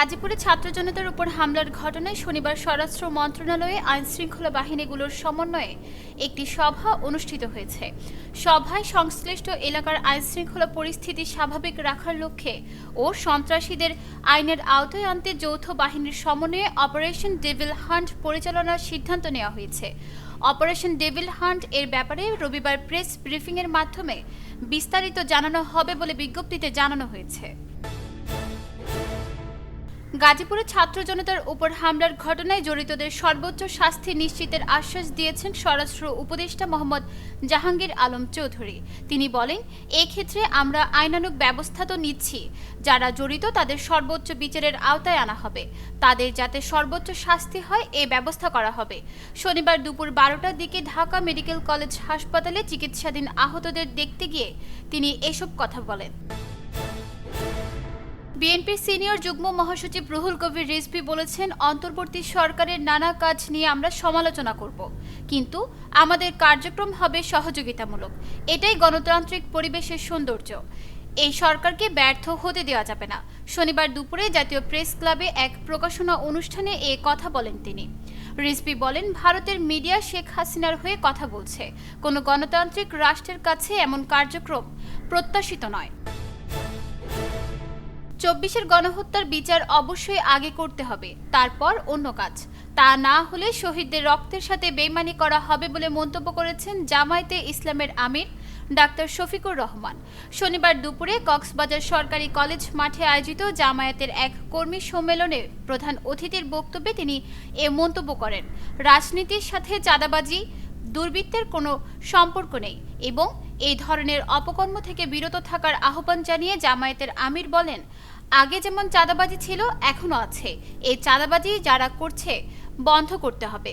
গাজীপুরে ছাত্র জনতার উপর হামলার ঘটনায় শনিবার স্বরাষ্ট্র মন্ত্রণালয়ে আইন শৃঙ্খলা বাহিনীগুলোর সমন্বয়ে একটি সভা অনুষ্ঠিত হয়েছে। সভায় সংশ্লিষ্ট এলাকার আইন শৃঙ্খলা পরিস্থিতি স্বাভাবিক রাখার লক্ষ্যে ও সন্ত্রাসীদের আইনের আওতায় আনতে যৌথ বাহিনীর সমন্বয়ে অপারেশন ডেভিল হান্ট পরিচালনার সিদ্ধান্ত নেওয়া হয়েছে। অপারেশন ডেভিল হান্ট এর ব্যাপারে রবিবার প্রেস ব্রিফিংয়ের মাধ্যমে বিস্তারিত জানানো হবে বলে বিজ্ঞপ্তিতে জানানো হয়েছে। গাজীপুরে ছাত্র জনতার উপর হামলার ঘটনায় জড়িতদের সর্বোচ্চ শাস্তি নিশ্চিতের আশ্বাস দিয়েছেন স্বরাষ্ট্র উপদেষ্টা মোহাম্মদ জাহাঙ্গীর আলম চৌধুরী। তিনি বলেন, এক্ষেত্রে আমরা আইনানুগ ব্যবস্থা তো নিচ্ছি। যারা জড়িত তাদের সর্বোচ্চ বিচারের আওতায় আনা হবে। তাদের যাতে সর্বোচ্চ শাস্তি হয়, এ ব্যবস্থা করা হবে। শনিবার দুপুর বারোটার দিকে ঢাকা মেডিকেল কলেজ হাসপাতালে চিকিৎসাধীন আহতদের দেখতে গিয়ে তিনি এসব কথা বলেন। বিএনপির সিনিয়র যুগ্ম মহাসচিব রুহুল কবির রিজভি বলেছেন, অন্তর্বর্তী সরকারের নানা কাজ নিয়ে আমরা সমালোচনা করব। কিন্তু আমাদের কার্যক্রম হবে সহযোগিতামূলক। এটাই গণতান্ত্রিক পরিবেশের সৌন্দর্য। এই সরকারকে ব্যর্থ হতে দেওয়া যাবে না। শনিবার দুপুরে জাতীয় প্রেস ক্লাবে এক প্রকাশনা অনুষ্ঠানে এ কথা বলেন তিনি। রিজভি বলেন, ভারতের মিডিয়া শেখ হাসিনার হয়ে কথা বলছে। কোনো গণতান্ত্রিক রাষ্ট্রের কাছে এমন কার্যক্রম প্রত্যাশিত নয়। চব্বিশের গণহত্যার বিচার অবশ্যই আগে করতে হবে, তারপর অন্য কাজ। তা না হলে শহীদদের রক্তের সাথে বেইমানি করা হবে বলে মন্তব্য করেছেন জামায়াতে ইসলামের আমির ডাক্তার শফিকুর রহমান। শনিবার দুপুরে কক্সবাজার সরকারি কলেজ মাঠে আয়োজিত জামায়াতের এক কর্মী সম্মেলনে প্রধান অতিথির বক্তব্যে তিনি এ মন্তব্য করেন। রাজনীতির সাথে চাঁদাবাজি, দুর্বৃত্তের কোনো সম্পর্ক নেই এবং এই ধরনের অপকর্ম থেকে বিরত থাকার আহ্বান জানিয়ে জামায়াতের আমির বলেন, আগে যেমন চাঁদাবাজি ছিল, এখনও আছে। এই চাঁদাবাজি যারা করছে, বন্ধ করতে হবে।